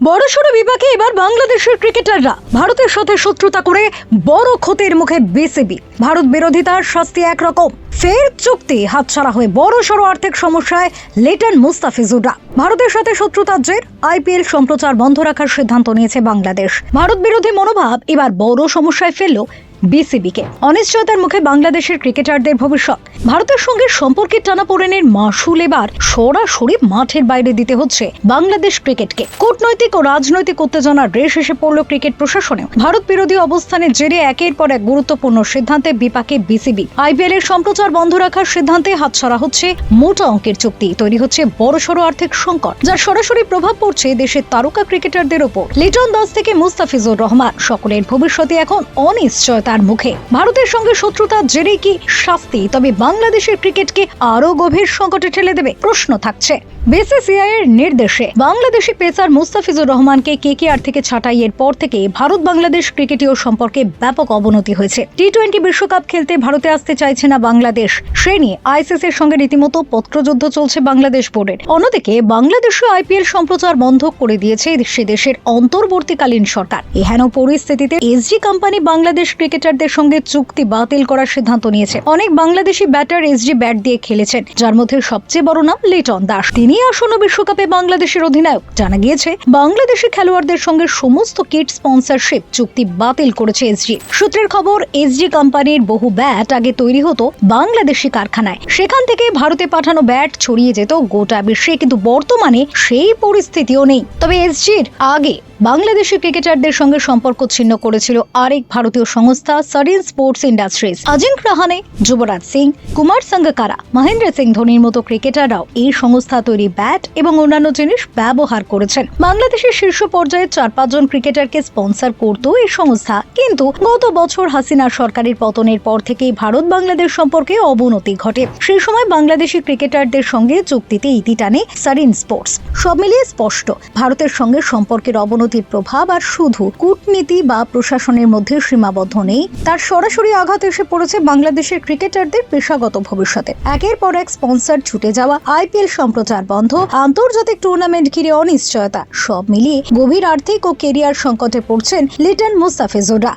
বড়সড় বিপাকে এবার বাংলাদেশের ক্রিকেটাররা ভারতের সাথে শত্রুতা করে বড় ক্ষতির মুখে বিসিবি। ভারত বিরোধিতার শাস্তি একরকম। ফের চুক্তি হাতছাড়া হয়ে বড় সড়ো আর্থিক সমস্যায় লেটন মুস্তাফিজুররা। ভারতের সাথে শত্রুতার জের আইপিএল সম্প্রচার বন্ধ রাখার সিদ্ধান্ত নিয়েছে বাংলাদেশ। ভারত বিরোধী মনোভাব এবার বড় সমস্যায় ফেলল বিসিবিকে। অনিশ্চয়তার মুখে বাংলাদেশের ক্রিকেটারদের ভবিষ্যৎ। ভারতের সঙ্গে সম্পর্কের টানাপোড়েনের মাসুল এবার সরাসরি মাঠের বাইরে দিতে হচ্ছে বাংলাদেশ ক্রিকেটকে। কূটনৈতিক ও রাজনৈতিক উত্তেজনার রেশ এসে পড়ল ক্রিকেট প্রশাসনেও। ভারত বিরোধী অবস্থানের জেরে একের পর এক গুরুত্বপূর্ণ সিদ্ধান্তে বিপাকে বিসিবি। আইপিএল এর সম্প্রচার বন্ধ রাখার সিদ্ধান্তে হাতছাড়া হচ্ছে মোটা অঙ্কের চুক্তি। তৈরি হচ্ছে বড়সড় আর্থিক সংকট, যার সরাসরি প্রভাব পড়ছে দেশের তারকা ক্রিকেটারদের ওপর। লিটন দাস থেকে মুস্তাফিজুর রহমান। সকলের ভবিষ্যতে এখন অনিশ্চয়তার মুখে। ভারতের সঙ্গে শত্রুতার জেরে কি শাস্তি? তবে বাংলাদেশের ক্রিকেটকে আরও গভীর সংকটে ঠেলে দেবে প্রশ্ন থাকছে। বিসিসিআই এর নির্দেশে বাংলাদেশি পেসার মুস্তাফিজুর রহমানকে কেকেআর থেকে ছাঁটাইয়ের পর থেকে ভারত বাংলাদেশ ক্রিকেটীয় সম্পর্কে ব্যাপক অবনতি হয়েছে। টি টোয়েন্টি বিশ্বকাপ খেলতে ভারতে আসতে চাইছে না বাংলাদেশ। সে নিয়ে আইসিসির সঙ্গে রীতিমতো পত্রযুদ্ধ চলছে বাংলাদেশ বোর্ডের। অন্যদিকে বাংলাদেশে আইপিএল সম্প্রচার বন্ধ করে দিয়েছে সে দেশের অন্তর্বর্তীকালীন সরকার। এহেন পরিস্থিতিতে এসজি কোম্পানি বাংলাদেশ ক্রিকেটারদের সঙ্গে চুক্তি বাতিল করার সিদ্ধান্ত নিয়েছে। অনেক বাংলাদেশি ব্যাটার এসজি ব্যাট দিয়ে খেলেছেন, যার মধ্যে সবচেয়ে বড় নাম লিটন দাস। তিনি আসন্ন বিশ্বকাপে বাংলাদেশের অধিনায়ক। জানা গিয়েছে, বাংলাদেশি খেলোয়াড়দের সঙ্গে সমস্ত কিট স্পন্সরশিপ চুক্তি বাতিল করেছে এসজি সূত্রের খবর এসজি কোম্পানির বহু ব্যাট আগে তৈরি হতো বাংলাদেশি কারখানায়। সেখান থেকে ভারতে পাঠানো ব্যাট ছড়িয়ে যেত গোটা বিশ্বে, কিন্তু বর্তমানে সেই পরিস্থিতিও নেই। তবে এসজির আগে বাংলাদেশি ক্রিকেটারদের সঙ্গে সম্পর্ক ছিন্ন করেছিল আরেক ভারতীয় সংস্থা। সারিন স্পোর্টস ইন্ডাস্ট্রিজ অজিঙ্ক রাহানে যুবরাজ সিং কুমার সাঙ্গাকারা মহেন্দ্র সিং ধোনির মতো ক্রিকেটাররাও এই সংস্থা তৈরি ব্যাট এবং অন্যান্য জিনিস ব্যবহার করেছেন। বাংলাদেশের শীর্ষ পর্যায়ে চার পাঁচজন ক্রিকেটারকে স্পন্সর করত এই সংস্থা, কিন্তু গত বছর হাসিনা সরকারের পতনের পর থেকেই ভারত বাংলাদেশ সম্পর্কে অবনতি ঘটে। সেই সময় বাংলাদেশি ক্রিকেটারদের সঙ্গে চুক্তিতে ইতি টানে সারিন স্পোর্টস। সব মিলিয়ে স্পষ্ট, ভারতের সঙ্গে সম্পর্কের অবনতির প্রভাব আর শুধু কূটনীতি বা প্রশাসনের মধ্যে সীমাবদ্ধ নেই। তার সরাসরি আঘাত এসে পড়েছে বাংলাদেশের ক্রিকেটারদের পেশাগত ভবিষ্যতে। একের পর এক স্পন্সর ছুটে যাওয়া আইপিএল সম্প্রচার বন্ধ, আন্তর্জাতিক টুর্নামেন্ট ঘিরে অনিশ্চয়তা। সব মিলিয়ে গভীর আর্থিক ও কেরিয়ার সংকটে পড়ছেন লিটন মুস্তাফিজুররা।